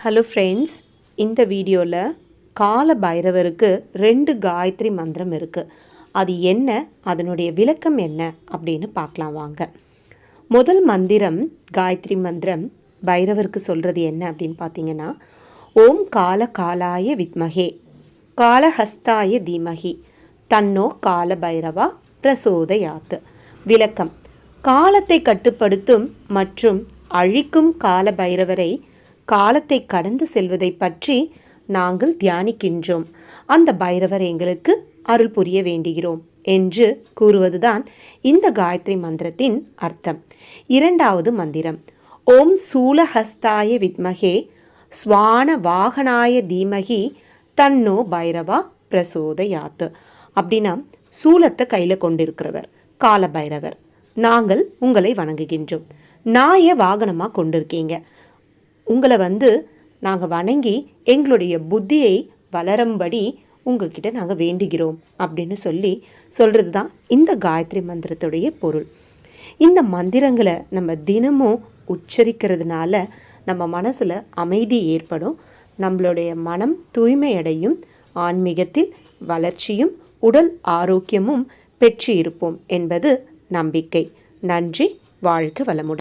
Hello friends இந்த வீடியோவில் கால பைரவருக்கு ரெண்டு காயத்ரி மந்திரம் இருக்குது அது என்ன? அதனுடைய விளக்கம் என்ன? அப்படின்னு பார்க்கலாம் வாங்க. முதல் மந்திரம் காயத்ரி மந்திரம் பைரவருக்கு சொல்கிறது என்ன அப்படின்னு பார்த்தீங்கன்னா ஓம் கால காலாய வித்மகே காலஹஸ்தாய தீமகி தன்னோ கால பைரவா பிரசோதயாத்து விளக்கம் காலத்தை கட்டுப்படுத்தும் மற்றும் அழிக்கும் கால பைரவரை காலத்தை கடந்து செல்வதை பற்றி நாங்கள் தியானிக்கின்றோம். அந்த பைரவர் எங்களுக்கு அருள் புரிய வேண்டுகிறோம் என்று கூறுவதுதான் இந்த காயத்ரி மந்திரத்தின் அர்த்தம். இரண்டாவது மந்திரம். ஓம் சூலஹஸ்தாய வித்மகே ஸ்வான வாகனாய தீமகி தன்னோ பைரவா பிரசோதயாத்து அப்படின்னா சூலத்தை கையில் கொண்டிருக்கிறவர் கால பைரவர். நாங்கள் உங்களை வணங்குகின்றோம். நாயை வாகனமாக கொண்டிருக்கீங்க. உங்களை வந்து நாங்கள் வணங்கி எங்களுடைய புத்தியை வளரும்படி உங்ககிட்ட நாங்கள் வேண்டுகிறோம் அப்படின்னு சொல்லி சொல்கிறது தான் இந்த காயத்ரி மந்திரத்துடைய பொருள். இந்த மந்திரங்களை நம்ம தினமும் உச்சரிக்கிறதுனால நம்ம மனசில் அமைதி ஏற்படும். நம்மளுடைய மனம் தூய்மையடையும். ஆன்மீகத்தில் வளர்ச்சியும் உடல் ஆரோக்கியமும் பெற்று இருப்போம் என்பது நம்பிக்கை. நன்றி வாழ்க வளமுடன்.